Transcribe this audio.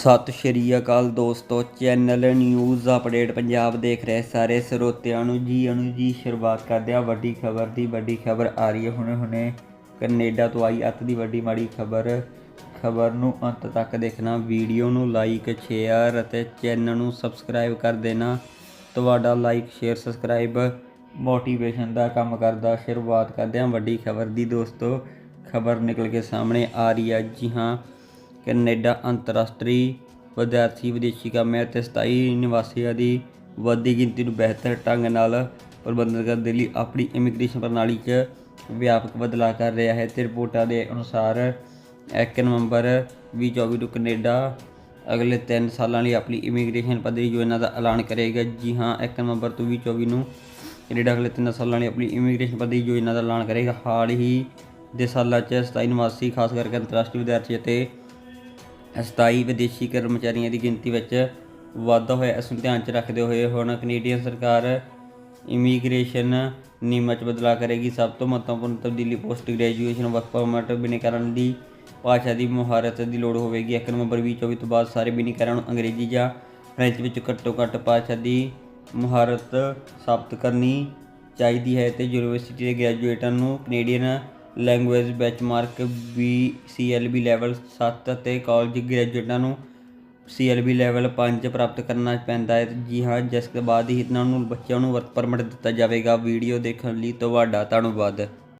ਸਤਿ ਸ਼੍ਰੀ ਅਕਾਲ ਦੋਸਤੋ, channel news update Punjab ਦੇਖ ਰਹੇ ਸਾਰੇ ਸਰੋਤਿਆਂ ਨੂੰ। ਜੀ ਅਨੂ ਜੀ ਸ਼ੁਰੂਆਤ ਕਰਦੇ ਆ ਵੱਡੀ ਖਬਰ ਦੀ, ਵੱਡੀ ਖਬਰ ਆ ਰਹੀ ਹੈ। ਹੁਣੇ ਹੁਣੇ ਕੈਨੇਡਾ ਤੋਂ ਆਈ ਅੱਤ ਦੀ ਵੱਡੀ ਮਾੜੀ ਖਬਰ। ਖਬਰ ਨੂੰ ਅੰਤ ਤੱਕ ਦੇਖਣਾ, ਵੀਡੀਓ ਨੂੰ ਲਾਈਕ, ਸ਼ੇਅਰ ਅਤੇ ਚੈਨਲ ਨੂੰ ਸਬਸਕ੍ਰਾਈਬ ਕਰ ਦੇਣਾ। ਤੁਹਾਡਾ ਲਾਈਕ, ਸ਼ੇਅਰ, ਸਬਸਕ੍ਰਾਈਬ ਮੋਟੀਵੇਸ਼ਨ ਦਾ ਕੰਮ ਕਰਦਾ। ਸ਼ੁਰੂਆਤ ਕਰਦੇ ਹਾਂ ਵੱਡੀ ਖਬਰ ਦੀ ਦੋਸਤੋ। ਖਬਰ ਨਿਕਲ ਕੇ ਸਾਹਮਣੇ ਆ ਰਹੀ ਹੈ। ਜੀ ਹਾਂ ਕੈਨੇਡਾ ਅੰਤਰਰਾਸ਼ਟਰੀ ਵਿਦਿਆਰਥੀ ਵਿਦੇਸ਼ੀ ਕੰਮ ਅਤੇ ਸਥਾਈ ਨਿਵਾਸੀਆਂ ਦੀ ਵੱਧਦੀ ਗਿਣਤੀ ਨੂੰ ਬਿਹਤਰ ਢੰਗ ਨਾਲ ਪ੍ਰਬੰਧਨ ਕਰਨ ਦੇ ਲਈ ਆਪਣੀ ਇਮੀਗ੍ਰੇਸ਼ਨ ਪ੍ਰਣਾਲੀ 'ਚ ਵਿਆਪਕ ਬਦਲਾਅ ਕਰ ਰਿਹਾ ਹੈ ਤੇ ਰਿਪੋਰਟਾਂ ਦੇ ਅਨੁਸਾਰ 1 ਨਵੰਬਰ 2024 ਨੂੰ ਕੈਨੇਡਾ ਅਗਲੇ 3 ਸਾਲਾਂ ਲਈ ਆਪਣੀ ਇਮੀਗ੍ਰੇਸ਼ਨ ਪੱਧਰੀ ਯੋਜਨਾ ਦਾ ਐਲਾਨ ਕਰੇਗਾ। ਜੀ ਹਾਂ 1 ਨਵੰਬਰ ਤੋਂ 2024 ਨੂੰ ਕੈਨੇਡਾ ਅਗਲੇ 3 ਸਾਲਾਂ ਲਈ ਆਪਣੀ ਇਮੀਗ੍ਰੇਸ਼ਨ ਪੱਧਰੀ ਯੋਜਨਾ ਦਾ ਐਲਾਨ ਕਰੇਗਾ। ਹਾਲ ਹੀ ਦੇ ਸਾਲਾਂ 'ਚ ਸਥਾਈ ਨਿਵਾਸੀ, ਖਾਸ ਕਰਕੇ ਅੰਤਰਰਾਸ਼ਟਰੀ ਵਿਦਿਆਰਥੀ ਅਤੇ ਅਸਥਾਈ ਵਿਦੇਸ਼ੀ ਕਰਮਚਾਰੀਆਂ ਦੀ ਗਿਣਤੀ ਵਿੱਚ ਵਾਧਾ ਹੋਇਆ। ਇਸ ਨੂੰ ਧਿਆਨ 'ਚ ਰੱਖਦੇ ਹੋਏ ਹੁਣ ਕੈਨੇਡੀਅਨ ਸਰਕਾਰ ਇਮੀਗ੍ਰੇਸ਼ਨ ਨਿਯਮਾਂ 'ਚ ਬਦਲਾਅ ਕਰੇਗੀ। ਸਭ ਤੋਂ ਮਹੱਤਵਪੂਰਨ ਤਬਦੀਲੀ ਪੋਸਟ ਗ੍ਰੈਜੂਏਸ਼ਨ ਵਰਕ ਪਰਮਿਟ ਬਿਨੇਕਰਨ ਦੀ ਭਾਸ਼ਾ ਦੀ ਮੁਹਾਰਤ ਦੀ ਲੋੜ ਹੋਵੇਗੀ। 1 ਨਵੰਬਰ 2024 ਤੋਂ ਬਾਅਦ ਸਾਰੇ ਬਿਨੇਕਰਾਂ ਨੂੰ ਅੰਗਰੇਜ਼ੀ ਜਾਂ ਫ੍ਰੈਂਚ ਵਿੱਚ ਘੱਟੋ ਘੱਟ ਭਾਸ਼ਾ ਦੀ ਮੁਹਾਰਤ ਸਾਬਤ ਕਰਨੀ ਚਾਹੀਦੀ ਹੈ ਤੇ ਯੂਨੀਵਰਸਿਟੀ ਦੇ ਗ੍ਰੈਜੂਏਟਾਂ ਨੂੰ Canadian language benchmark B CLB level 7 ਅਤੇ ਕਾਲਜ ਗ੍ਰੈਜੂਏਟਾਂ ਨੂੰ ਸੀਐਲਬੀ ਲੈਵਲ 5 ਪ੍ਰਾਪਤ ਕਰਨਾ ਪੈਂਦਾ ਹੈ। ਜੀ ਹਾਂ, ਜਿਸ ਤੋਂ ਬਾਅਦ ਹੀ ਇਹਨਾਂ ਨੂੰ ਬੱਚਿਆਂ ਨੂੰ ਵਰਕ ਪਰਮਿਟ ਦਿੱਤਾ ਜਾਵੇਗਾ। ਵੀਡੀਓ ਦੇਖਣ ਲਈ ਤੁਹਾਡਾ ਧੰਨਵਾਦ।